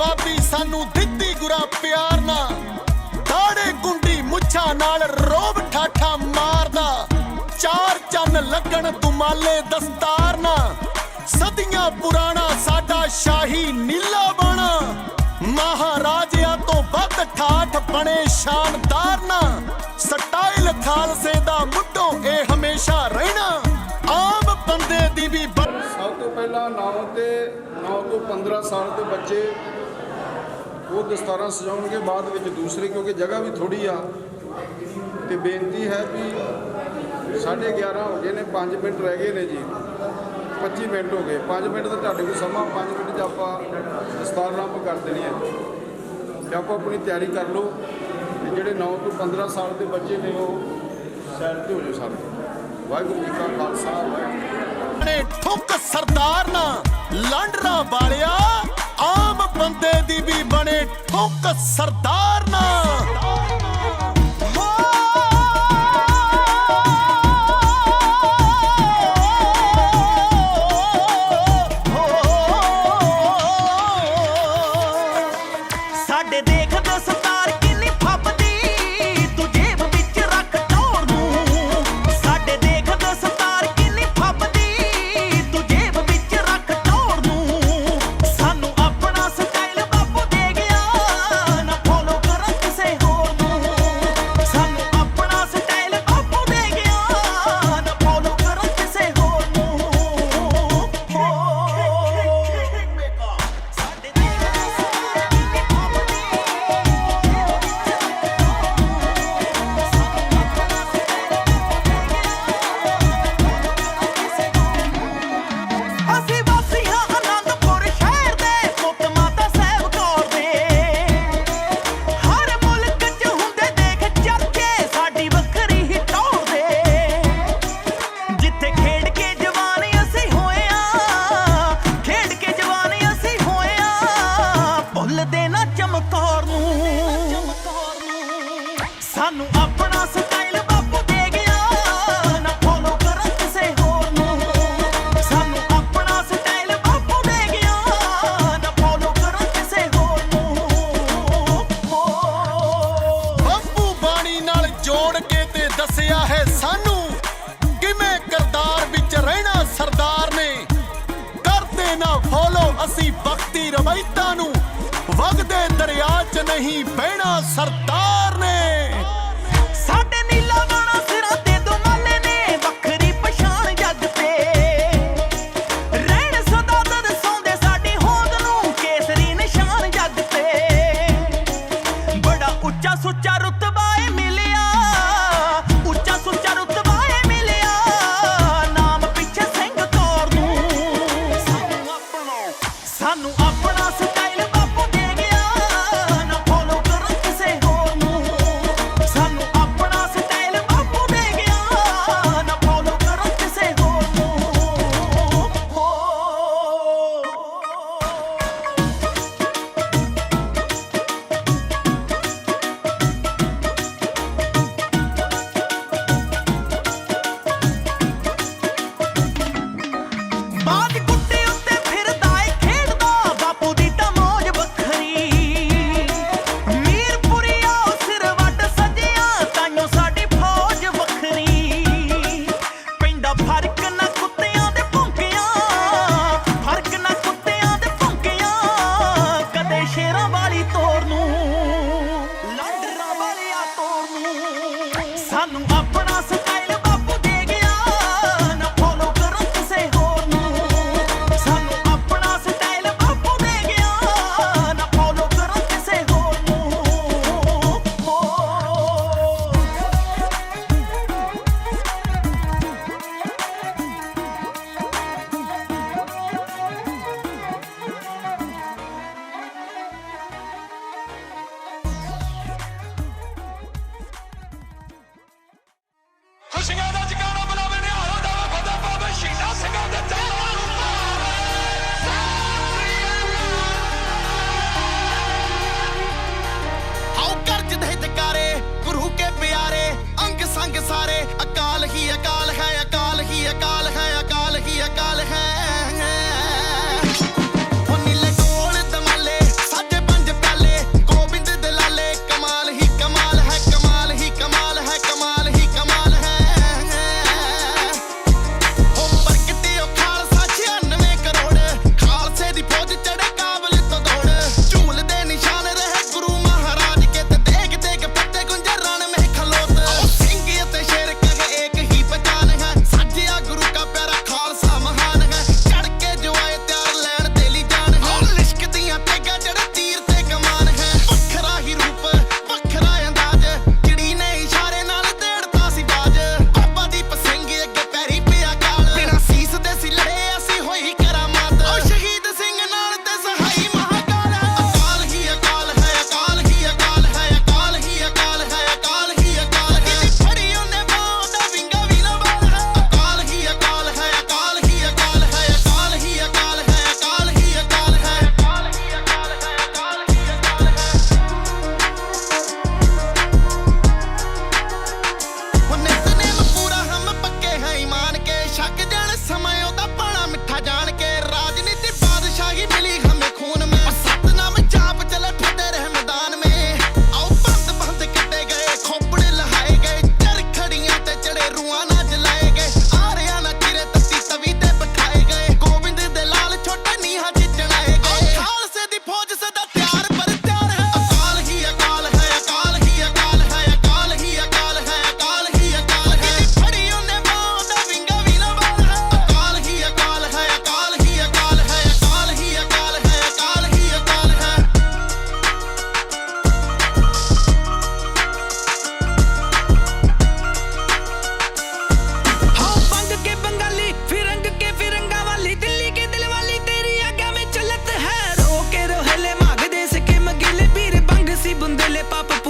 ਬਾਬੀ ਸਾਨੂੰ ਦਿੱਤੀ ਗੁਰਾ ਪਿਆਰ ਨਾ ਦਾੜੇ ਗੁੰਡੀ ਮੁੱਛਾਂ ਨਾਲ ਰੋਬ ਠਾਠਾ ਮਾਰਦਾ। ਚਾਰ ਚੰਨ ਲੱਗਣ ਤੁਮਾਲੇ ਦਸਤਾਰ ਨਾ ਸਦੀਆਂ ਪੁਰਾਣਾ ਸਾਡਾ ਸ਼ਾਹੀ ਨੀਲਾ ਬਣਾ। ਮਹਾਰਾਜਿਆਂ ਤੋਂ ਵੱਧ ਠਾਠ ਬਣੇ ਸ਼ਾਨਦਾਰ ਨਾ ਸਟਾਈਲ ਖਾਲਸੇ ਦਾ ਮੁੱਢੋਂ ਇਹ ਹਮੇਸ਼ਾ ਰਹਿਣਾ। ਆਮ ਬੰਦੇ ਦੀ ਵੀ ਸਭ ਤੋਂ ਪਹਿਲਾਂ 9 ਤੇ 9 ਤੋਂ 15 ਸਾਲ ਦੇ ਬੱਚੇ ਉਹ ਦਸਤਾਰਾਂ ਸਜਾਉਣਗੇ ਬਾਅਦ ਵਿੱਚ ਦੂਸਰੇ, ਕਿਉਂਕਿ ਜਗ੍ਹਾ ਵੀ ਥੋੜੀ ਆ। ਤੇ ਬੇਨਤੀ ਹੈ ਵੀ 11:30 ਹੋ ਗਏ ਨੇ 5 ਮਿੰਟ ਰਹਿ ਗਏ ਨੇ ਜੀ। 25 ਮਿੰਟ ਹੋ ਗਏ। 5 ਮਿੰਟ ਤਾਂ ਤੁਹਾਡੇ ਕੋਲ ਸਮਾਂ 5 ਮਿੰਟ 'ਚ ਆਪਾਂ ਦਸਤਾਰ ਆਰੰਭ ਕਰ ਦੇਣੀ ਹੈ। ਤੇ ਆਪਾਂ ਆਪਣੀ ਤਿਆਰੀ ਕਰ ਲਓ। ਤੇ ਜਿਹੜੇ 9 ਤੋਂ 15 ਸਾਲ ਦੇ ਬੱਚੇ ਨੇ, ਉਹ ਸੈਰ ਤੇ ਹੋ ਜਾਓ ਸਾਰੇ। ਵਾਹਿਗੁਰੂ ਜੀ ਕਾ ਖਾਲਸਾ, ਵਾਹਿਗੁਰੂ ਨੇ ਠੁੱਕ ਸਰਦਾਰ ਨਾ ਲਾਂਡਰਾ ਵਾਲਿਆ ਬੰਦੇ ਦੀ ਵੀ ਬਣੇ ਠੋਕ ਸਰਦਾਰ ਨਾ ਰਵਾਇਤਾਂ ਨੂੰ ਵਗਦੇ ਦਰਿਆ 'ਚ ਨਹੀਂ ਬਹਿਣਾ ਸਰਦਾ pop up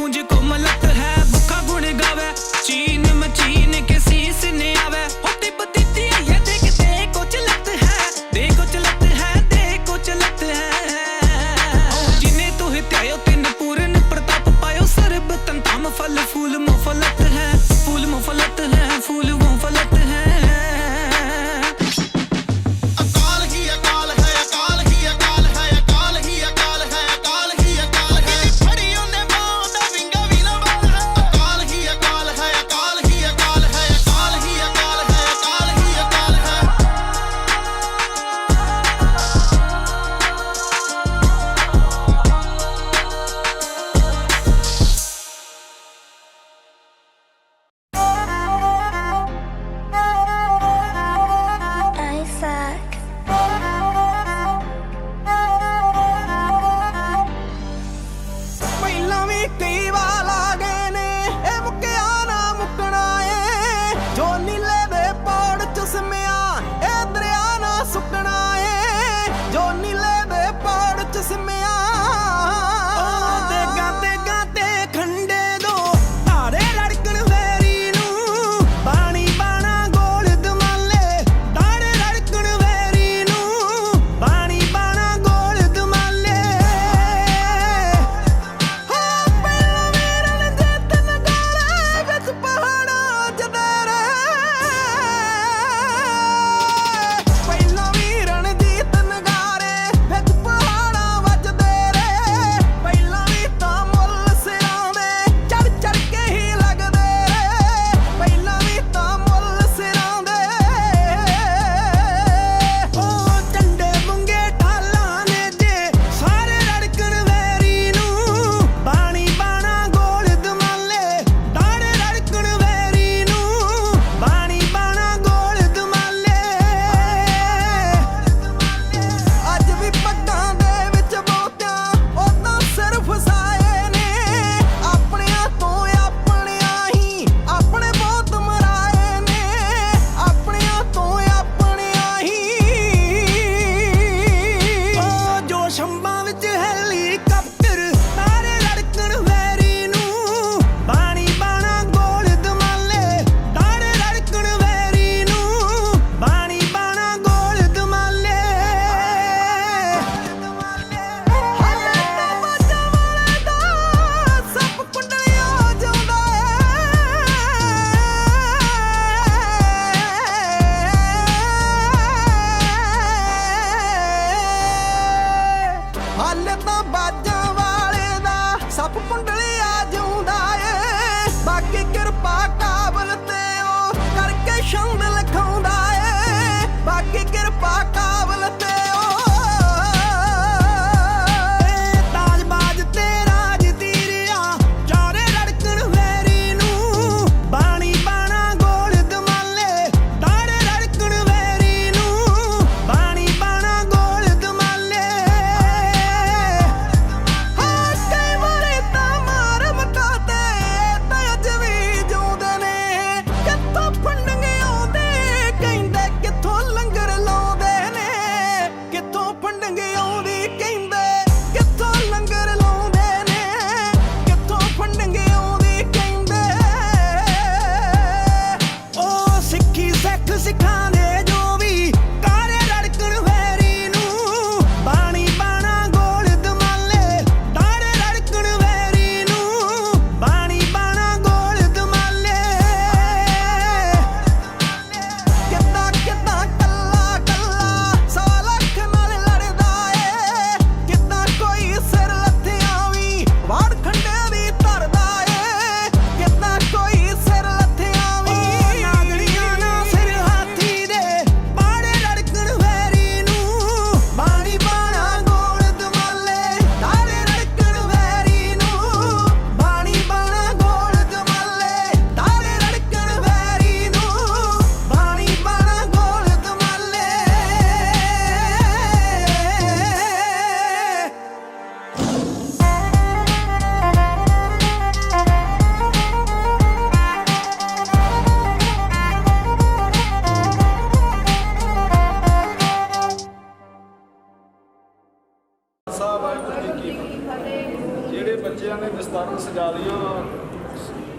ਸਜਾ ਦੀਆਂ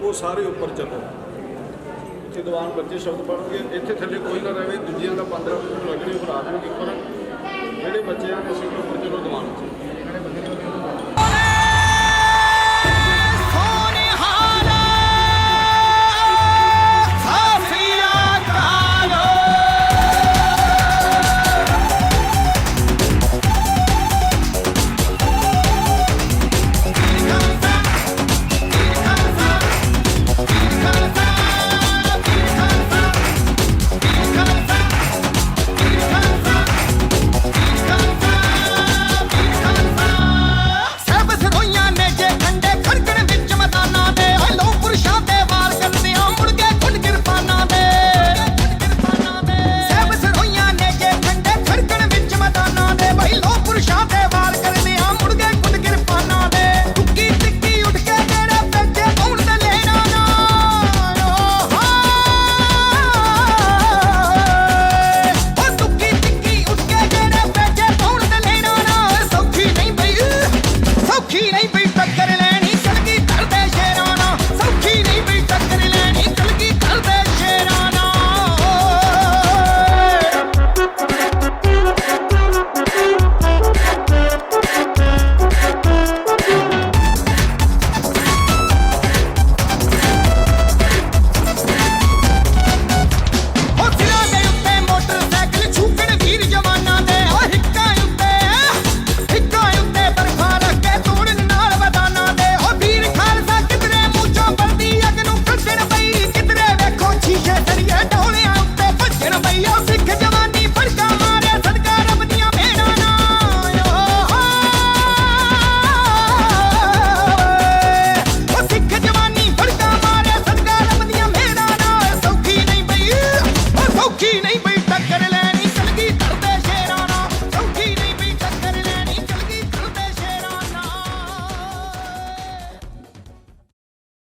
ਉਹ ਸਾਰੇ ਉੱਪਰ ਚੱਲੋ। ਇੱਥੇ ਦੀਵਾਨ ਬੱਚੇ ਸ਼ਬਦ ਪੜਨਗੇ ਇੱਥੇ ਥੱਲੇ ਕੋਈ ਨਾ ਰਹੇ, ਦੂਜਿਆਂ ਦਾ 15 ਮਿੰਟ ਲੱਗਣੇ, ਉਹ ਰਾਤ ਨੂੰ ਕੀ ਕਰਨ ਜਿਹੜੇ ਬੱਚਿਆਂ ਨੇ ਸਿੱਖ ਉੱਪਰ ਚਲੋ ਦੀਵਾਨ ਚ